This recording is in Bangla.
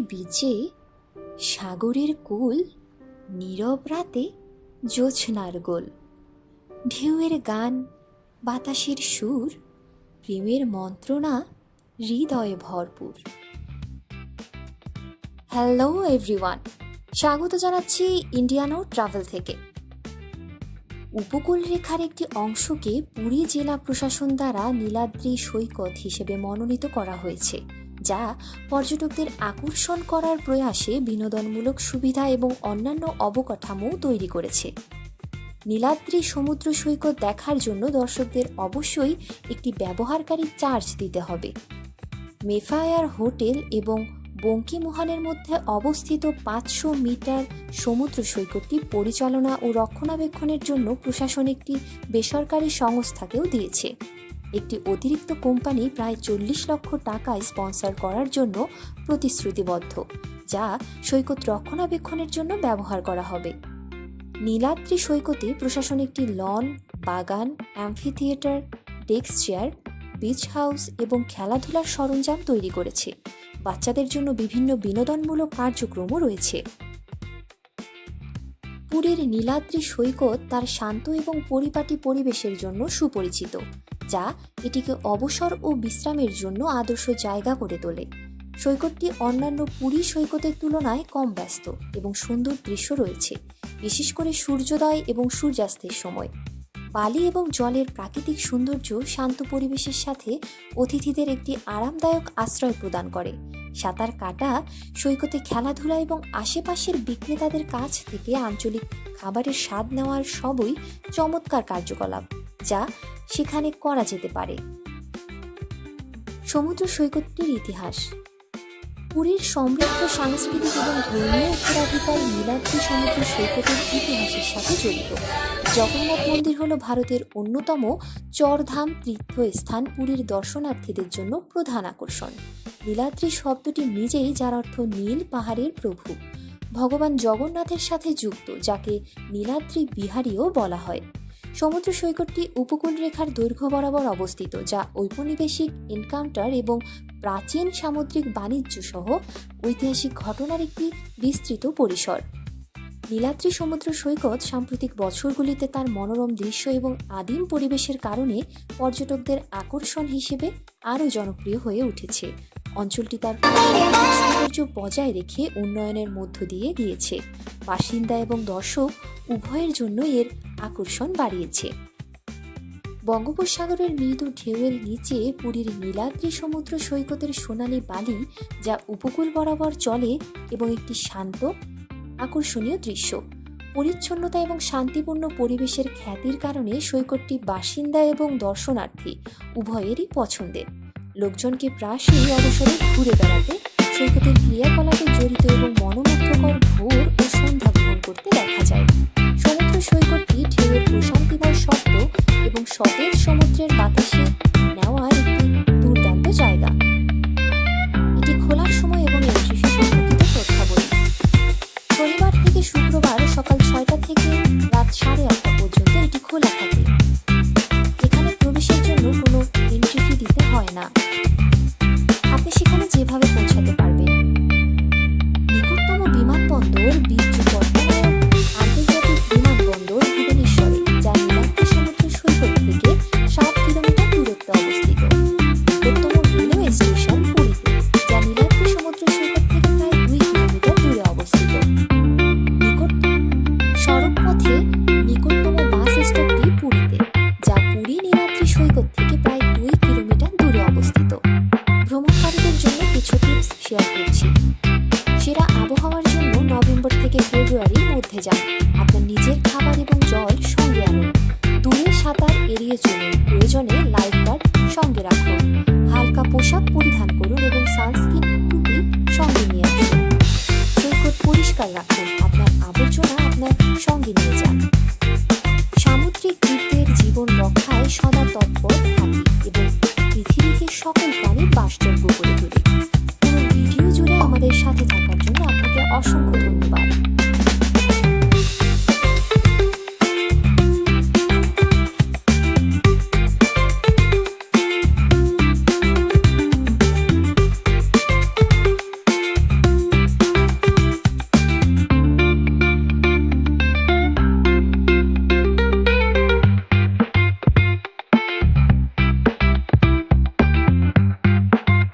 বিচে সাগরের কুল, নীরব রাতে জোছনার গোল। ঢেউয়ের গান, বাতাসের সুর, প্রেমের মন্ত্রণা হৃদয়ে ভরপুর। হ্যালো এভরিওয়ান স্বাগত জানাচ্ছি ইন্ডিয়ানো ট্রাভেল থেকে। উপকূল রেখার একটি অংশকে পুরী জেলা প্রশাসন দ্বারা নীলাদ্রি সৈকত হিসেবে মনোনীত করা হয়েছে। যা পর্যটকদের আকর্ষণ করার প্রয়াসে বিনোদনমূলক সুবিধা এবং অন্যান্য অবকাঠামো তৈরি করেছে। নীলাদ্রি সমুদ্র সৈকত দেখার জন্য দর্শকদের অবশ্যই একটি ব্যবহারকারী চার্জ দিতে হবে। মেফায়ার হোটেল এবং বঙ্কিমোহনের মধ্যে অবস্থিত পাঁচশো মিটার সমুদ্র সৈকতটি পরিচালনা ও রক্ষণাবেক্ষণের জন্য প্রশাসন একটি বেসরকারি সংস্থাকেও দিয়েছে। একটি অতিরিক্ত কোম্পানি প্রায় চল্লিশ লক্ষ টাকায় স্পন্সর করার জন্য প্রতিশ্রুতিবদ্ধ, যা সৈকত রক্ষণাবেক্ষণের জন্য ব্যবহার করা হবে। নীলাদ্রি সৈকতে প্রশাসন একটি লন, বাগান amphitheatre desk chair, beach house এবং খেলাধুলার সরঞ্জাম তৈরি করেছে। বাচ্চাদের জন্য বিভিন্ন বিনোদনমূলক কার্যক্রমও রয়েছে। পুরীর নীলাদ্রি সৈকত তার শান্ত এবং পরিপাটি পরিবেশের জন্য সুপরিচিত। যা এটিকে অবসর ও বিশ্রামের জন্য আদর্শ জায়গা করে তোলে। সৈকতটি অন্যান্য পুরী সৈকতের তুলনায় কম ব্যস্ত এবং সুন্দর দৃশ্য রয়েছে, বিশেষ করে সূর্যোদয় এবং সূর্যাস্তের সময়। বালি এবং জলের প্রাকৃতিক সৌন্দর্য শান্ত পরিবেশের সাথে অতিথিদের একটি আরামদায়ক আশ্রয় প্রদান করে। সাঁতার কাটা, সৈকতে খেলাধুলা এবং আশেপাশের বিক্রেতাদের কাছ থেকে আঞ্চলিক খাবারের স্বাদ নেওয়ার সবই চমৎকার কার্যকলাপ। যা সেখানে করা যেতে পারে। সমুদ্র সৈকতটির ইতিহাস। পুরীর সমৃদ্ধ সাংস্কৃতিক এবং ধর্মীয় উত্তরাধিকার নীলাদ্রি সমুদ্র সৈকতের ইতিহাসের সাথে জড়িত। জগন্নাথ মন্দির হল ভারতের অন্যতম চরধাম তীর্থস্থান পুরীর দর্শনার্থীদের জন্য প্রধান আকর্ষণ। নীলাদ্রি শব্দটি নিজেই যার অর্থ নীল পাহাড়ের প্রভু। ভগবান জগন্নাথের সাথে যুক্ত, যাকে নীলাদ্রি বিহারীও বলা হয়। সমুদ্র সৈকতটি উপকূল রেখার দৈর্ঘ্য বরাবর অবস্থিত, যা ঔপনিবেশিক এনকাউন্টার এবং প্রাচীন সামুদ্রিক বাণিজ্য সহ ঐতিহাসিক ঘটনার একটি বিস্তৃত পরিসর। নীলাদ্রি সমুদ্র সৈকত সাম্প্রতিক বছরগুলিতে তার মনোরম দৃশ্য এবং আদিম পরিবেশের কারণে পর্যটকদের আকর্ষণ হিসেবে আরও জনপ্রিয় হয়ে উঠেছে। অঞ্চলটি তার সৌন্দর্য বজায় রেখে উন্নয়নের মধ্য দিয়ে গিয়েছে। বাসিন্দা এবং দর্শক উভয়ের জন্য এর আকর্ষণ বাড়িয়েছে। বঙ্গোপসাগরের মৃদু ঢেউয়ের নিচে পুরীর নীলাদ্রি সমুদ্র সৈকতের সোনালি বালি যা উপকূল বরাবর চলে এবং একটি শান্ত, আকর্ষণীয় দৃশ্য। পরিচ্ছন্নতা এবং শান্তিপূর্ণ পরিবেশের খ্যাতির কারণে সৈকতটি বাসিন্দা এবং দর্শনার্থী, উভয়েরই পছন্দের। লোকজনকে প্রায়শই অবসরে ঘুরে বেড়াতে, সৈকতের ক্রিয়াকলাপে জড়িত এবং মনোমুগ্ধকর ভোর ও সন্ধ্যা গ্রহণ করতে দেখা যায়। সতেজ সমুদ্রের বাতাসে নেওয়ার একটি দুর্দান্ত জায়গা। এটি খোলার সময় এবং এন্ট্রি ফি সম্পর্কিত শনিবার থেকে শুক্রবার সকাল ছয়টা থেকে রাত সাড়ে আটটা পর্যন্ত এটি খোলা থাকে। এখানে প্রবেশের জন্য কোনো এন্ট্রি ফি দিতে হয় না। আপনি সেখানে যেভাবে পৌঁছাতে পারবেন। নিকটতম বিমানবন্দর বিদ্যু পরিষ্কার রাখুন। আপনার আবর্জনা আপনার সঙ্গে নিয়ে যান। সামুদ্রিক জীবদের জীবন রক্ষায় সদা তৎপর থাকি এবং পৃথিবীকে সকল প্রাণীর বাসযোগ্য করে তুলি ভিডিও জুড়ে আমাদের সাথে থাকার জন্য আপনাকে অসংখ্য ধন্যবাদ।